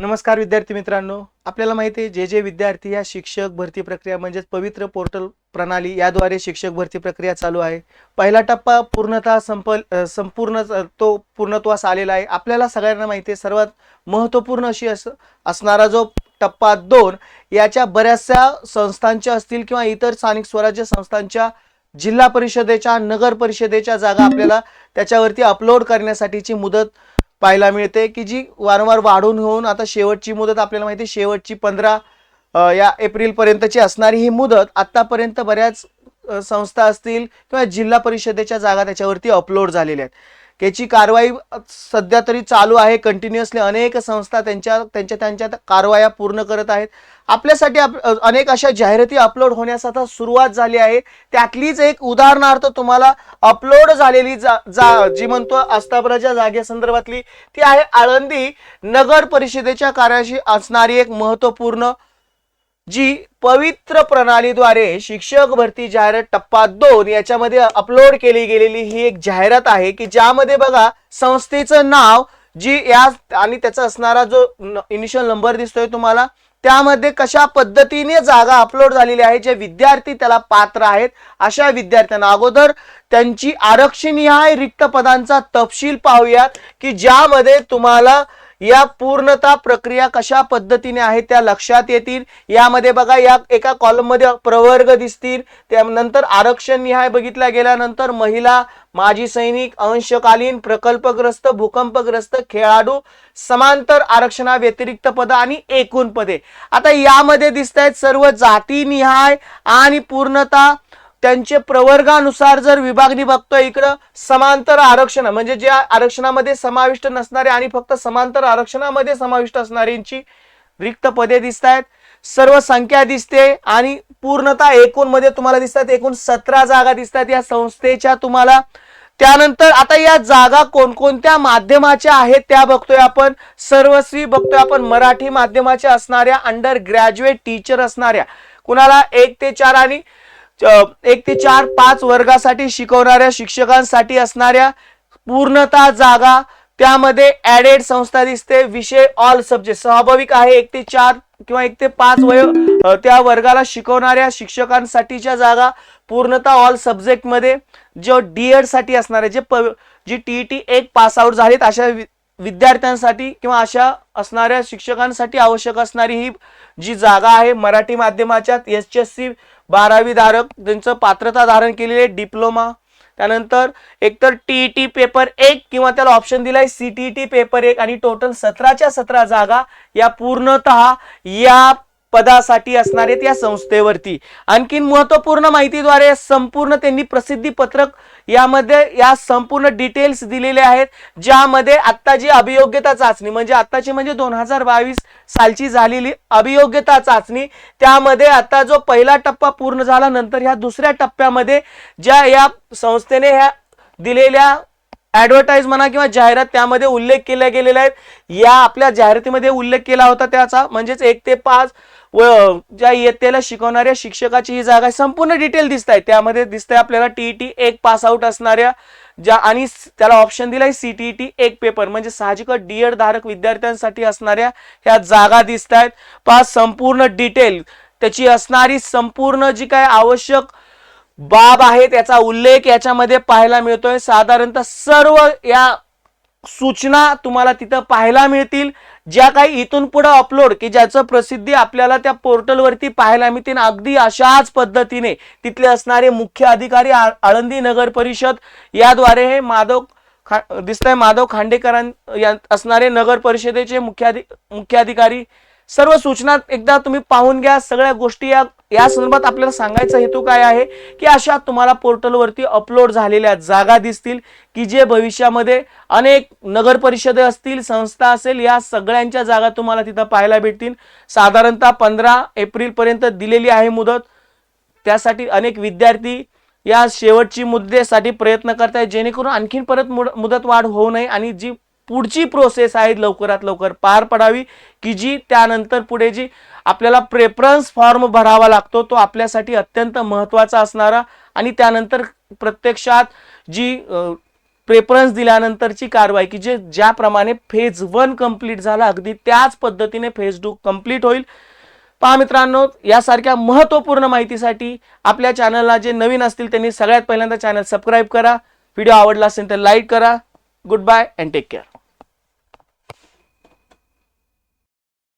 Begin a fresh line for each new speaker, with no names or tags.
नमस्कार विद्यार्थी मित्रांनो. आपल्याला माहिती आहे जे जे विद्यार्थी या शिक्षक भरती प्रक्रिया म्हणजेच पवित्र पोर्टल प्रणाली याद्वारे शिक्षक भरती प्रक्रिया चालू आहे. पहिला टप्पा पूर्णतः संपल संपूर्ण तो पूर्णत्वास आलेला आहे. आपल्याला सगळ्यांना माहिती आहे सर्वात महत्त्वपूर्ण अशी अस असणारा जो टप्पा दोन याच्या बऱ्याचशा संस्थांच्या असतील किंवा इतर स्थानिक स्वराज्य संस्थांच्या जिल्हा परिषदेच्या नगर परिषदेच्या जागा आपल्याला त्याच्यावरती अपलोड करण्यासाठीची मुदत पाहायला मिळते की जी वारंवार वाढून होऊन आता शेवटची मुदत आपल्याला माहिती आहे शेवटची पंधरा या एप्रिल पर्यंतची असणारी ही मुदत आतापर्यंत बऱ्याच संस्था असतील किंवा जिल्हा परिषदेच्या जागा त्याच्यावरती अपलोड झालेल्या आहेत. याची कारवाई सध्या तरी चालू आहे. कंटिन्युअसली अनेक संस्था त्यांच्या त्यांच्या त्यांच्या कारवाया पूर्ण करत आहेत. आपल्यासाठी आप- अनेक अशा जाहिराती अपलोड होण्यास आता सुरुवात झाली आहे. त्यातलीच एक उदाहरणार्थ तुम्हाला अपलोड झालेली जा जा जी म्हणतो आस्थापनाच्या जागेसंदर्भातली ती आहे आळंदी नगर परिषदेच्या कार्याशी असणारी एक महत्त्वपूर्ण जी पवित्र प्रणालीद्वारे शिक्षक भरती जाहिरात टप्पा दोन याच्यामध्ये अपलोड केली गेलेली ही एक जाहिरात आहे की ज्यामध्ये बघा संस्थेचं नाव जी या आणि त्याचा असणारा जो इनिशियल नंबर दिसतोय तुम्हाला त्यामध्ये कशा पद्धतीने जागा अपलोड झालेली आहे जे विद्यार्थी त्याला पात्र आहेत अशा विद्यार्थ्यांना अगोदर त्यांची आरक्षणीय रिक्त पदांचा तपशील पाहूयात की ज्यामध्ये तुम्हाला या पूर्णता प्रक्रिया कशा पद्धतीने आहे त्या लक्षात येतील? यामध्ये बघा या एका कॉलममध्ये प्रवर्ग दिसतील. त्यानंतर आरक्षण निहाय बघितल्या गेल्यानंतर महिला माजी सैनिक अंशकालीन प्रकल्पग्रस्त भूकंपग्रस्त खेळाडू समांतर आरक्षणा व्यतिरिक्त पद आणि एकूण पदे. आता यामध्ये दिसत आहेत सर्व जातीनिहाय आणि पूर्णता त्यांचे प्रवर्गानुसार जर विभागणी बघतोय इकडं समांतर आरक्षण म्हणजे ज्या आरक्षणामध्ये समाविष्ट नसणारे आणि फक्त समांतर आरक्षणामध्ये समाविष्ट असणाऱ्यांची रिक्त पदे दिसत आहेत सर्व संख्या दिसते आणि पूर्णतः एकूणमध्ये तुम्हाला दिसतात एकूण सतरा जागा दिसतात या संस्थेच्या तुम्हाला. त्यानंतर आता या जागा कोणकोणत्या माध्यमाच्या आहेत त्या बघतोय आपण. सर्वस्वी बघतोय आपण मराठी माध्यमाच्या असणाऱ्या अंडर ग्रॅज्युएट टीचर असणाऱ्या. कुणाला एक ते चार आणि एक ते चार पाच वर्गासाठी शिकवणाऱ्या शिक्षकांसाठी असणाऱ्या पूर्णतः जागा त्यामध्ये ऍडेड संस्था दिसते विषय ऑल सब्जेक्ट स्वाभाविक आहे एक ते चार किंवा एक ते पाच वय त्या वर्गाला शिकवणाऱ्या शिक्षकांसाठीच्या जागा पूर्णता ऑल सब्जेक्टमध्ये जो डीएडसाठी असणारे जे प जी टी टी एक पास आउट झालीत अशा विद्यार्थ्यांसाठी किंवा अशा असणाऱ्या शिक्षकांसाठी आवश्यक असणारी ही जी जागा आहे मराठी माध्यमाच्या एस एस सी बारावी धारक त्यांचं पात्रता धारण केलेले डिप्लोमा. त्यानंतर एकतर टी टी पेपर एक किंवा त्याला ऑप्शन दिलाय सी टी टी पेपर एक आणि टोटल सतराच्या सतरा जागा या पूर्णतः या पदासाठी असणार आहेत या संस्थेवरती. आणखीन महत्त्वपूर्ण माहितीद्वारे संपूर्ण त्यांनी प्रसिद्धी पत्रक यामध्ये या संपूर्ण डिटेल्स दिलेले आहेत ज्यामध्ये आत्ता जी अभियोग्यता चाचणी म्हणजे आत्ताची म्हणजे दोन हजार बावीस सालची झालेली अभियोग्यता चाचणी त्यामध्ये आता जो पहिला टप्पा पूर्ण झाला नंतर ह्या दुसऱ्या टप्प्यामध्ये ज्या या संस्थेने ह्या दिलेल्या ऍडव्हर्टाईज म्हणा किंवा जाहिरात त्यामध्ये उल्लेख केल्या गेलेला आहेत. या आपल्या जाहिरातीमध्ये उल्लेख केला होता त्याचा म्हणजेच एक ते पाच व ज्या इयत्तेला शिकवणाऱ्या शिक्षकाची ही जागा आहे. संपूर्ण डिटेल दिसत आहे त्यामध्ये दिसतंय आपल्याला टीईटी एक पास आउट असणाऱ्या ज्या आणि त्याला ऑप्शन दिलाय सीटीटी एक पेपर म्हणजे साहजिकच डीएड धारक विद्यार्थ्यांसाठी असणाऱ्या ह्या जागा दिसत आहेत पाच संपूर्ण डिटेल त्याची असणारी संपूर्ण जी काय आवश्यक बाब आहे त्याचा उल्लेख याच्यामध्ये पाहायला मिळतोय. साधारणतः सर्व या सूचना तुम्हाला तिथं पाहायला मिळतील. ज्या काही इथून पुढे अपलोड की ज्याचं प्रसिद्धी आपल्याला त्या पोर्टलवरती पाहायला मिळतील अगदी अशाच पद्धतीने तिथले असणारे मुख्य अधिकारी आ- आळंदी नगर परिषद याद्वारे हे माधव खा दिसतंय माधव खांडेकरां या असणारे नगर परिषदेचे मुख्याधि मुख्याधिकारी. सर्व सूचना एकदा तुम्ही पाहून घ्या सगळ्या गोष्टी या या संदर्भात आपल्याला सांगायचा हेतू काय आहे की अशा तुम्हाला पोर्टलवरती अपलोड झालेल्या जागा दिसतील की जे भविष्यामध्ये अनेक नगर परिषदे असतील संस्था असेल या सगळ्यांच्या जागा तुम्हाला तिथं पाहायला भेटतील. साधारणतः पंधरा एप्रिलपर्यंत दिलेली आहे मुदत. त्यासाठी अनेक विद्यार्थी या शेवटची मुद्देसाठी प्रयत्न करतायत जेणेकरून आणखीन परत मुदत वाढ होऊ नये आणि जी पुढची प्रोसेस आहे लवकरात लवकर पार पडावी की जी त्यानंतर पुढे जी आपल्याला प्रेफरन्स फॉर्म भरावा लागतो तो आपल्यासाठी अत्यंत महत्त्वाचा असणारा आणि त्यानंतर प्रत्यक्षात जी प्रेफरन्स दिल्यानंतरची कारवाई की जे ज्याप्रमाणे फेज वन कंप्लीट झाला अगदी त्याच पद्धतीने फेज टू कंप्लीट होईल. पहा मित्रांनो यासारख्या महत्त्वपूर्ण माहितीसाठी आपल्या चॅनलला जे नवीन असतील त्यांनी सगळ्यात पहिल्यांदा चॅनल सबस्क्राईब करा. व्हिडिओ आवडला असेल तर लाईक करा. Good bye and take care